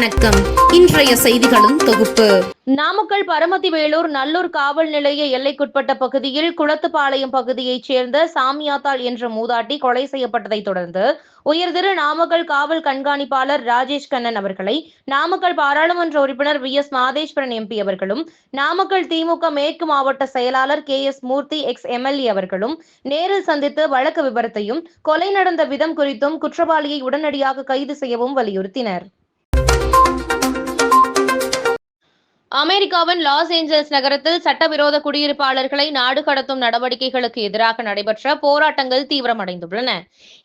வணக்கம். இன்றைய செய்திகளும் தொகுப்பு. நாமக்கல் பரமத்தி வேலூர் நல்லூர் காவல் நிலைய எல்லைக்குட்பட்ட பகுதியில் குளத்துப்பாளையம் பகுதியைச் சேர்ந்த சாமியாத்தாள் என்ற மூதாட்டி கொலை செய்யப்பட்டதைத் தொடர்ந்து உயர்திரு நாமக்கல் காவல் கண்காணிப்பாளர் ராஜேஷ் கண்ணன் அவர்களை நாமக்கல் பாராளுமன்ற உறுப்பினர் வி. எஸ். மாதேஸ்வரன் எம்பி அவர்களும் நாமக்கல் திமுக மேற்கு மாவட்ட செயலாளர் K. S. Murthy ex. MLA அவர்களும் நேரில் சந்தித்து வழக்கு விபரத்தையும் கொலை நடந்த விதம் குறித்தும் குற்றவாளியை உடனடியாக கைது செய்யவும் வலியுறுத்தினர். அமெரிக்காவின் லாஸ் ஏஞ்சல்ஸ் நகரத்தில் சட்டவிரோத குடியிருப்பாளர்களை நாடு கடத்தும் நடவடிக்கைகளுக்கு எதிராக நடைபெற்ற போராட்டங்கள் தீவிரமடைந்துள்ளன.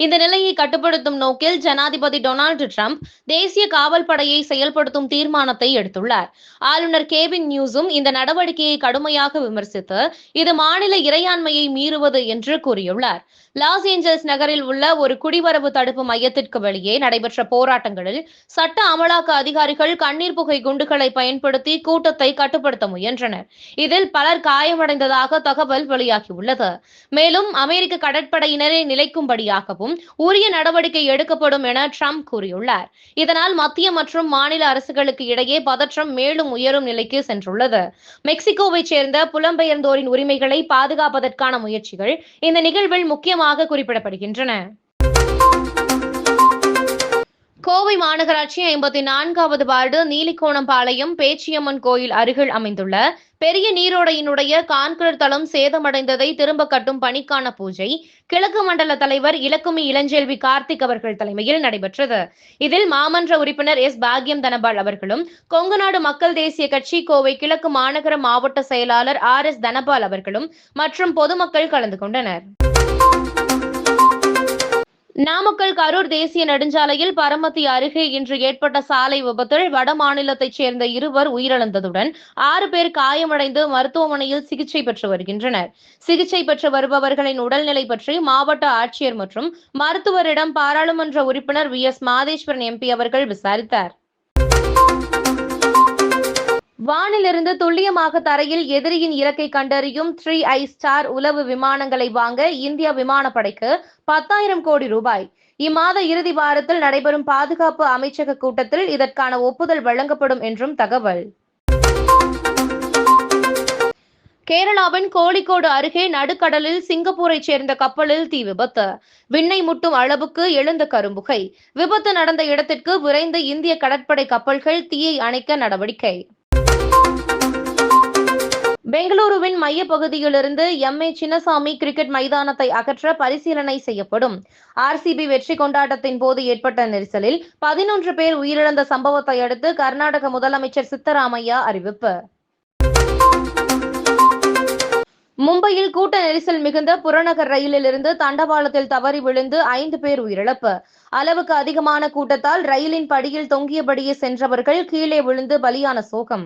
இந்த நிலையை கட்டுப்படுத்தும் நோக்கில் ஜனாதிபதி டொனால்டு டிரம்ப் தேசிய காவல் படையை செயல்படுத்தும் தீர்மானத்தை எடுத்துள்ளார். ஆளுநர் கேவின் நியூஸும் இந்த நடவடிக்கையை கடுமையாக விமர்சித்து இது மாநில இறையாண்மையை மீறுவது என்று கூறியுள்ளார். லாஸ் ஏஞ்சல்ஸ் நகரில் உள்ள ஒரு குடிவரவு தடுப்பு மையத்திற்கு வெளியே நடைபெற்ற போராட்டங்களில் சட்ட அமலாக்க அதிகாரிகள் கண்ணீர் புகை குண்டுகளை பயன்படுத்தி கூட்டத்தை கட்டுப்படுத்த முயன்றனர். இதில் பலர் காயமடைந்ததாக தகவல் வெளியாகியுள்ளது. மேலும் அமெரிக்க கடற்படையினரை நிலைக்கும்படியாகவும் உரிய நடவடிக்கை எடுக்கப்படும் என ட்ரம்ப் கூறியுள்ளார். இதனால் மத்திய மற்றும் மாநில அரசுகளுக்கு இடையே பதற்றம் மேலும் உயரும் நிலைக்கு சென்றுள்ளது. மெக்சிகோவை சேர்ந்த புலம்பெயர்ந்தோரின் உரிமைகளை பாதுகாப்பதற்கான முயற்சிகள் இந்த நிகழ்வில் முக்கியமாக குறிப்பிடப்படுகின்றன. கோவை மாநகராட்சி ஐம்பத்தி நான்காவது வார்டு நீலிக்கோணம்பாளையம் பேச்சியம்மன் கோயில் அருகில் அமைந்துள்ள பெரிய நீரோடையினுடைய கான்கிரீட் தளம் சேதமடைந்ததை திரும்ப கட்டும் பணிக்கான பூஜை கிழக்கு மண்டல தலைவர் இலக்குமி இளஞ்செல்வி கார்த்திக் அவர்கள் தலைமையில் நடைபெற்றது. இதில் மாமன்ற உறுப்பினர் எஸ். பாக்யம் தனபால் அவர்களும் கொங்குநாடு மக்கள் தேசிய கட்சி கோவை கிழக்கு மாநகர மாவட்ட செயலாளர் ஆர். எஸ். தனபால் அவர்களும் மற்றும் பொதுமக்கள் கலந்து கொண்டனர். நாமக்கல் கரூர் தேசிய நெடுஞ்சாலையில் பரமத்தி அருகே இன்று ஏற்பட்ட சாலை விபத்தில் வட மாநிலத்தைச் சேர்ந்த இருவர் உயிரிழந்ததுடன் ஆறு பேர் காயமடைந்து மருத்துவமனையில் சிகிச்சை பெற்று வருகின்றனர். சிகிச்சை பெற்று வருபவர்களின் உடல்நிலை பற்றி மாவட்ட ஆட்சியர் மற்றும் மருத்துவரிடம் பாராளுமன்ற உறுப்பினர் வி எஸ் மாதேஸ்வரன் எம்பி அவர்கள் விசாரித்தார். வானிலிருந்து துல்லியமாக தரையில் எதிரியின் இலக்கை கண்டறியும் த்ரீ ஐ ஸ்டார் உளவு விமானங்களை வாங்க இந்திய விமானப்படைக்கு பத்தாயிரம் கோடி ரூபாய். இம்மாத இறுதி வாரத்தில் நடைபெறும் பாதுகாப்பு அமைச்சக கூட்டத்தில் இதற்கான ஒப்புதல் வழங்கப்படும் என்றும் தகவல். கேரளாவின் கோழிக்கோடு அருகே நடுக்கடலில் சிங்கப்பூரைச் சேர்ந்த கப்பலில் தீ விபத்து. விண்ணை முட்டும் அளவுக்கு எழுந்த கரும்புகை. விபத்து நடந்த இடத்திற்கு விரைந்து இந்திய கடற்படை கப்பல்கள் தீயை அணைக்க நடவடிக்கை. பெங்களூருவின் மைய பகுதியிலிருந்து எம். ஏ. சின்னசாமி கிரிக்கெட் மைதானத்தை அகற்ற பரிசீலனை செய்யப்படும். ஆர்சிபி வெற்றி கொண்டாட்டத்தின் போது ஏற்பட்ட நெரிசலில் பதினொன்று பேர் உயிரிழந்த சம்பவத்தை அடுத்து கர்நாடக முதலமைச்சர் சித்தராமையா அறிவிப்பு. மும்பையில் கூட்ட நெரிசல் மிகுந்த புறநகர் ரயிலில் இருந்து தண்டவாளத்தில் தவறி விழுந்து ஐந்து பேர் உயிரிழப்பு. அளவுக்கு அதிகமான கூட்டத்தால் ரயிலின் படியில் தொங்கியபடியே சென்றவர்கள் கீழே விழுந்து பலியான சோகம்.